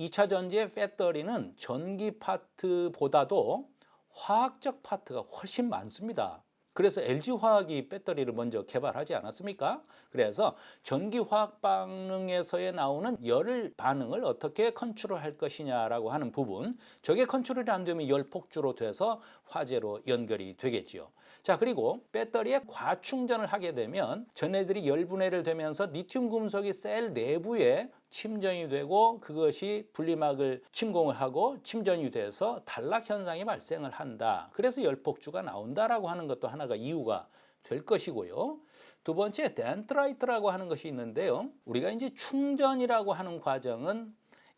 2차 전지의 배터리는 전기 파트보다도 화학적 파트가 훨씬 많습니다. 그래서 LG 화학이 배터리를 먼저 개발하지 않았습니까? 그래서 전기 화학 반응에서의 나오는 열 반응을 어떻게 컨트롤할 것이냐라고 하는 부분, 저게 컨트롤이 안 되면 열 폭주로 돼서 화재로 연결이 되겠지요. 자, 그리고 배터리에 과충전을 하게 되면 전해들이 열분해를 되면서 리튬 금속이 셀 내부에 침전이 되고 그것이 분리막을 침공을 하고 침전이 돼서 단락 현상이 발생을 한다. 그래서 열폭주가 나온다라고 하는 것도 하나가 이유가 될 것이고요. 두 번째 덴트라이트라고 하는 것이 있는데요. 우리가 이제 충전이라고 하는 과정은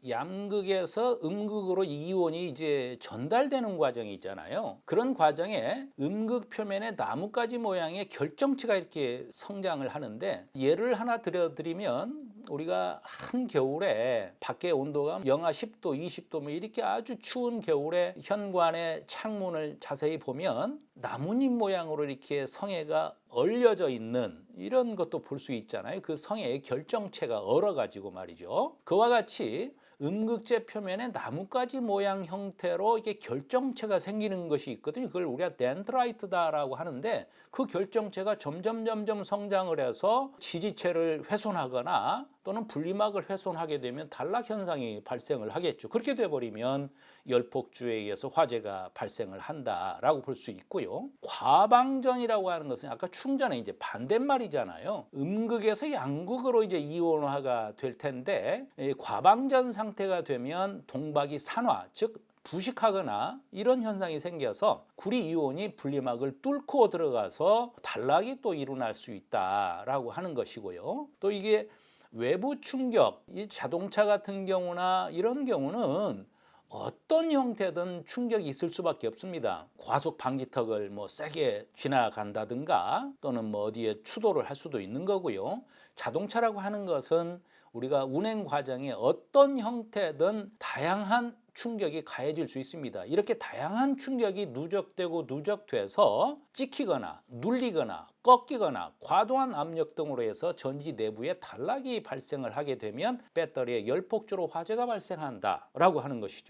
양극에서 음극으로 이온이 이제 전달되는 과정이 있잖아요. 그런 과정에 음극 표면에 나뭇가지 모양의 결정체가 이렇게 성장을 하는데 예를 하나 들어드리면 우리가 한 겨울에 밖에 온도가 영하 10도, 20도 뭐 이렇게 아주 추운 겨울에 현관의 창문을 자세히 보면 나뭇잎 모양으로 이렇게 성에가 얼려져 있는 이런 것도 볼 수 있잖아요. 그 성의 결정체가 얼어가지고 말이죠. 그와 같이 음극재 표면에 나뭇가지 모양 형태로 이게 결정체가 생기는 것이 있거든요. 그걸 우리가 덴드라이트다라고 하는데 그 결정체가 점점 점점 성장을 해서 지지체를 훼손하거나 또는 분리막을 훼손하게 되면 단락 현상이 발생을 하겠죠. 그렇게 돼 버리면 열폭주에 의해서 화재가 발생을 한다라고 볼 수 있고요. 과방전이라고 하는 것은 아까 충전의 이제 반대말이잖아요. 음극에서 양극으로 이제 이온화가 될 텐데 이 과방전 상태가 되면 동박이 산화 즉 부식하거나 이런 현상이 생겨서 구리 이온이 분리막을 뚫고 들어가서 단락이 또 일어날 수 있다라고 하는 것이고요. 또 이게 외부 충격, 이 자동차 같은 경우나 이런 경우는 어떤 형태든 충격이 있을 수밖에 없습니다. 과속 방지턱을 뭐 세게 지나간다든가 또는 뭐 어디에 추돌을 할 수도 있는 거고요. 자동차라고 하는 것은 우리가 운행 과정에 어떤 형태든 다양한 충격이 가해질 수 있습니다. 이렇게 다양한 충격이 누적되고 누적돼서 찍히거나 눌리거나 꺾이거나 과도한 압력 등으로 해서 전지 내부에 단락이 발생을 하게 되면 배터리에 열폭주로 화재가 발생한다라고 하는 것이죠.